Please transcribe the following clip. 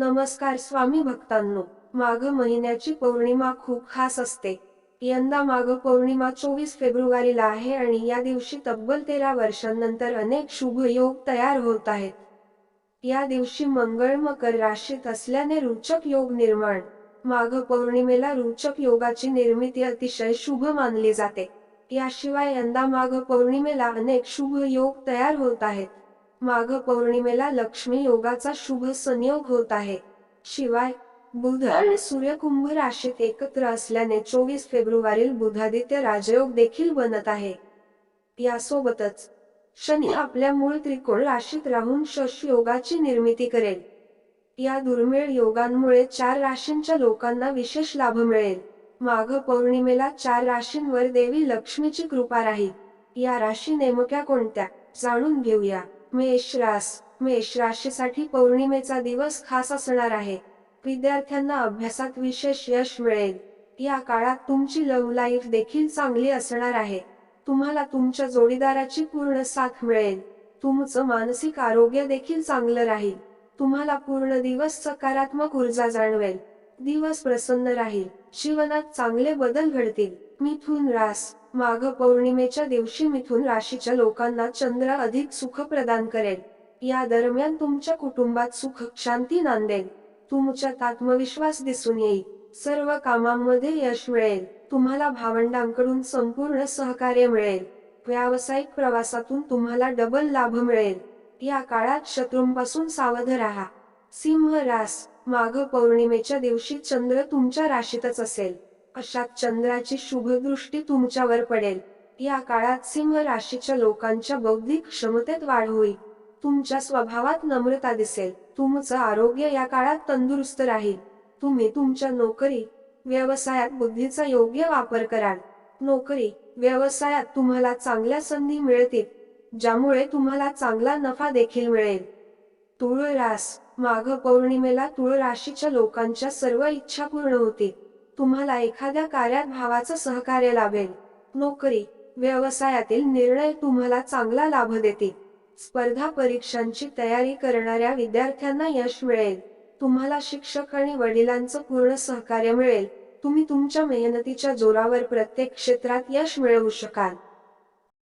नमस्कार स्वामी भक्तांनो माघ महिन्याची पौर्णिमा खूप खास असते. यंदा माघ पौर्णिमा चोवीस फेब्रुवारीला आहे आणि या दिवशी तब्बल तेरा वर्षांनंतर अनेक शुभ योग तयार होत आहेत. या दिवशी मंगळ मकर राशीत असल्याने रुचक योग निर्माण. माघ पौर्णिमेला रुचक योगाची निर्मिती अतिशय शुभ मानली जाते. याशिवाय यंदा माघ पौर्णिमेला अनेक शुभ योग तयार होत आहेत. माघ पौर्णिमेला लक्ष्मी योगाचा शुभ संयोग होत आहे. शिवाय बुध आणि सूर्य कुंभ राशीत एकत्र असल्याने चोवीस फेब्रुवारील बुधादित्य राजयोग देखील बनत आहे. यासोबतच शनी आपल्या मूळ त्रिकोण राशीत राहून शश योगाची निर्मिती करेल. या दुर्मिळ योगांमुळे चार राशींच्या लोकांना विशेष लाभ मिळेल. माघ पौर्णिमेला चार राशींवर देवी लक्ष्मीची कृपा राहील. या राशी नेमक्या कोणत्या? जाणून घेऊया. मेष रास मेष राशीसाठी पौर्णिमेचा दिवस खास असणार आहे. विद्यार्थ्यांना अभ्यासात विशेष यश मिळेल. या काळात तुमची लव्ह लाईफ देखील चांगली असणार आहे. तुम्हाला तुमच्या जोडीदाराची पूर्ण साथ मिळेल. तुमचं मानसिक आरोग्य देखील चांगलं राहील. तुम्हाला पूर्ण दिवस सकारात्मक ऊर्जा जाणवेल. दिवस प्रसन्न राहील. जीवनात चांगले बदल घडतील. मिथुन रास. माघ पौर्णिमेच्या दिवशी मिथुन राशीच्या लोकांना चंद्र अधिक सुख प्रदान करेल. या दरम्यान तुमच्या कुटुंबात सुख शांती नांदेल. तुमच्यात आत्मविश्वास दिसून येईल. सर्व कामांमध्ये यश मिळेल. तुम्हाला भावंडांकडून संपूर्ण सहकार्य मिळेल. व्यावसायिक प्रवासातून तुम्हाला डबल लाभ मिळेल. या काळात शत्रूंपासून सावध राहा. सिंह रास माघ पौर्णिमेच्या दिवशी चंद्र तुमच्या राशीतच असेल. अशात चंद्राची शुभदृष्टी तुमच्यावर पडेल. या काळात सिंह राशीच्या लोकांच्या बौद्धिक क्षमतेत वाढ होईल. तुमच्या स्वभावात नम्रता दिसेल. तुमचं आरोग्य या काळात तंदुरुस्त राहील. तुम्ही तुमच्या नोकरी व्यवसायात बुद्धीचा योग्य वापर कराल. नोकरी व्यवसायात तुम्हाला चांगल्या संधी मिळतील ज्यामुळे तुम्हाला चांगला नफा देखील मिळेल. तुळ रास माघ पौर्णिमेला तुळ राशीच्या लोकांच्या सर्व इच्छा पूर्ण होतील. तुम्हाला एखाद्या कार्यात भावाचं सहकार्य लाभेल. नोकरी व्यवसायातील निर्णय तुम्हाला चांगला लाभ देतील. स्पर्धा परीक्षांची तयारी करणाऱ्या विद्यार्थ्यांना यश मिळेल. तुम्हाला शिक्षक आणि वडिलांचं पूर्ण सहकार्य मिळेल. तुम्ही तुमच्या मेहनतीच्या जोरावर प्रत्येक क्षेत्रात यश मिळवू शकाल.